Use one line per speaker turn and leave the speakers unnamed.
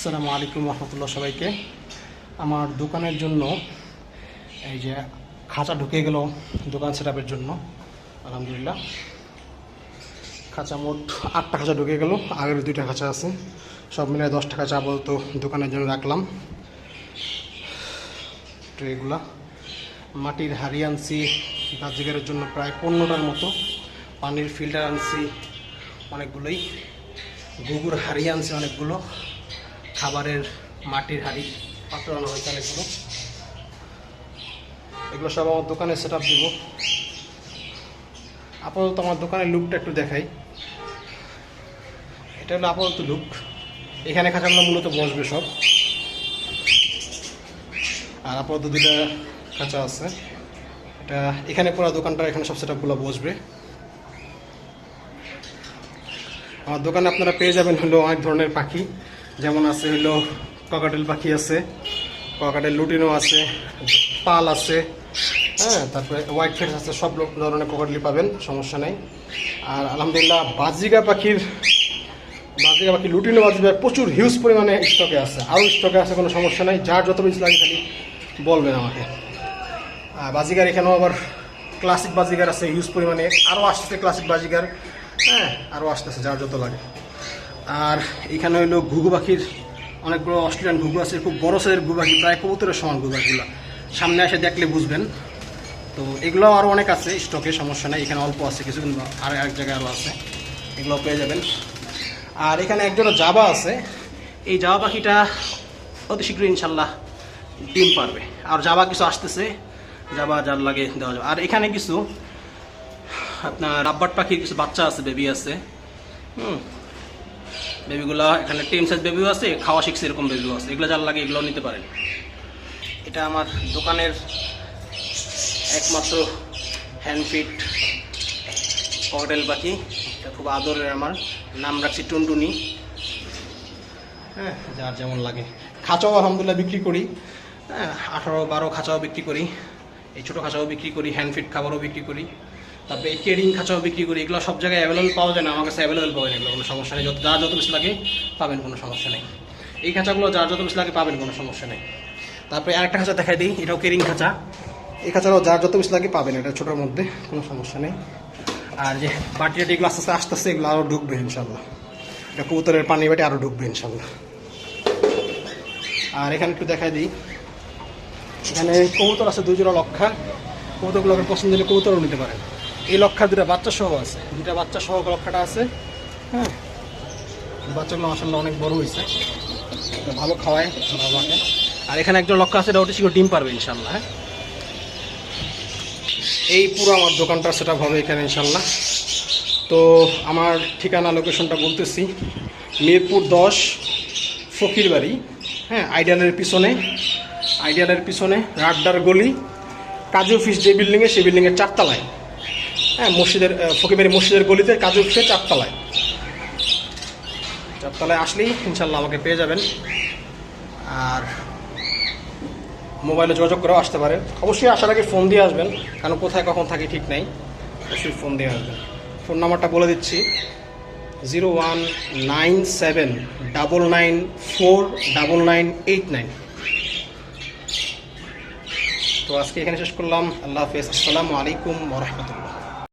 আসসালামু আলাইকুম রহমতুল্লাহ সবাইকে। আমার দোকানের জন্য এই যে খাঁচা ঢুকে গেল দোকান সেট জন্য, আলহামদুলিল্লাহ। খাঁচা মোট আটটা খাঁচা ঢুকে গেল, আগের দুইটা খাঁচা আছে। সব মিলে দশটা খাঁচা আপাতত দোকানের জন্য রাখলাম। ট্রেগুলা মাটির হাড়ি আনছি, বাজিগারের জন্য প্রায় পনেরোটার মতো। পানির ফিল্টার আনছি, অনেকগুলোই। গুগুর হাড়ি আনছি অনেকগুলো। খাবারের মাটির হাড়ি পাত্র আনা হয়েছে অনেকগুলো। এগুলো সব আমার দোকানে সেট আপ দিব। আপাতত আমার দোকানের লুকটা একটু দেখাই। এটা হলো আপাতত লুক এখানে খাঁচাগুলো মূলত বসবে সব। আর আপাতত দুটা খাঁচা আছে। এটা এখানে পুরো দোকানটা এখানে সব সেট আপগুলো বসবে। আমার দোকানে আপনারা পেয়ে যাবেন হলো অনেক ধরনের পাখি। যেমন আছে হলো ককাটেল পাখি আছে, ককাটেল লুটিনো আছে, পাল আছে হ্যাঁ তারপরে হোয়াইট ফেস আছে, সব ধরনের ককাটেলি পাবেন, সমস্যা নেই। আর আলহামদুলিল্লাহ বাজিগা পাখির বাজিগা পাখি লুটিনো বাজিগা প্রচুর হিউজ পরিমাণে স্টকে আছে। আরও স্টকে আছে, কোনো সমস্যা নেই। যার যত বেশি লাগে খালি বলবেন আমাকে। বাজিগার এখানেও আবার ক্লাসিক বাজিগার আছে হিউজ পরিমাণে। আরও আসতেছে ক্লাসিক বাজিগার হ্যাঁ আরও আসতেছে, যার যত লাগে। আর এখানে হইল ঘুঘু পাখির অনেকগুলো অস্ট্রেলিয়ান ঘুঘু আছে, খুব বড় সাইজের ঘুঘু পাখি, প্রায় কবুতরের সমান ঘুঘু পাখিগুলো। সামনে এসে দেখলে বুঝবেন। তো এগুলো আরও অনেক আছে স্টকে, সমস্যা নেই, এখানে অল্প আছে কিছু কিন্তু আর এক জায়গায় আরও আছে। এগুলো পেয়ে যাবেন। আর এখানে একজোড়া জাবা আছে। এই জাবা পাখিটা অতি শীঘ্রই ইনশাল্লাহ ডিম পারবে। আর জাবা কিছু আসতেছে, জাবা যার লাগে দেওয়া যাবে। আর এখানে কিছু আপনার রাব্বার পাখির কিছু বাচ্চা আছে, বেবি আছে। হুম। বেবিগুলো, এখানে টেম সাইজ বেবিও আছে, খাওয়া শিখছে এরকম বেবিও আছে। এগুলো যার লাগে এগুলো নিতে পারেন। এটা আমার দোকানের একমাত্র হ্যান্ডফিট ককটেল পাখি। এটা খুব আদরের আমার। নাম রাখছি টুনটুনি। হ্যাঁ যার যেমন লাগে। খাঁচাও আলহামদুলিল্লাহ বিক্রি করি। হ্যাঁ আঠারো বারো খাঁচাও বিক্রি করি। এই ছোটো খাঁচাও বিক্রি করি হ্যান্ডফিট খাবারও বিক্রি করি। তারপরে এই কেরিং খাঁচাও বিক্রি করি, এগুলো সব জায়গায় অ্যাভেলেবল পাওয়া যায় না, আমার কাছে অ্যাভেলেবল পাবেন এগুলো কোনো সমস্যা নেই। যত যা যত বেশি লাগে পাবেন, কোনো সমস্যা নেই। এই খাঁচাগুলো যার যত বেশি লাগে পাবেন, কোনো সমস্যা নেই। তারপরে আরেকটা খাঁচা দেখাই দিই, এটাও কেরিং খাঁচা। এই খাঁচাটাও যার যত বেশি লাগে পাবেন, এটা ছোটোর মধ্যে, কোনো সমস্যা নেই। আর যে বাটি টাটি এগুলো আস্তে আস্তে আস্তে আস্তে এগুলো আরও ঢুকবে ইনশাল্লাহ। এটা কবুতরের পানি বাটি আরও ঢুকবে ইনশাল্লাহ। আর এখানে একটু দেখাই দিই। এখানে কবুতর আছে দুই জোড়া লক্ষা। কবুতরগুলোকে পছন্দ হলে কবুতরও নিতে পারেন। এই লক্ষা দুটা বাচ্চা সহ আছে। দুটা বাচ্চা সহ লক্ষাটা আছে। হ্যাঁ। বাচ্চাগুলো মাসাল্লাহ অনেক বড় হয়েছে। ভালো খাওয়ায় বাবাকে আর এখানে একজন লক্ষ্য আছে ওটা শিখে ডিম পারবে ইনশাল্লাহ হ্যাঁ। এই পুরো আমার দোকানটা সেটা হবে এখানে ইনশাল্লাহ তো আমার ঠিকানা লোকেশনটা বলতেছি, মিরপুর দশ ফকির বাড়ি হ্যাঁ আইডিয়ালের পিছনে আইডিয়ালের পিছনে, রাড্ডার গলি, কাজু অফিস যে বিল্ডিংয়ে সেই বিল্ডিংয়ের চারতলায়। হ্যাঁ মসজিদের ফকিরবাড়ি মসজিদের গলিতে কাজু অফিসের চারতলায়। চারতলায় আসলেই ইনশাল্লাহ আমাকে পেয়ে যাবেন। আর মোবাইলে যোগাযোগ করেও আসতে পারেন। অবশ্যই আসার আগে ফোন দিয়ে আসবেন, কারণ কোথায় কখন থাকি ঠিক নাই। অবশ্যই ফোন দিয়ে আসবেন। ফোন নাম্বারটা বলে দিচ্ছি। Zero one nine seven double nine four double nine eight nine. তো আজকে এখানে শেষ করলাম আল্লাহ হাফেজ আসসালামু আলাইকুম ওরহমতুল্লাহ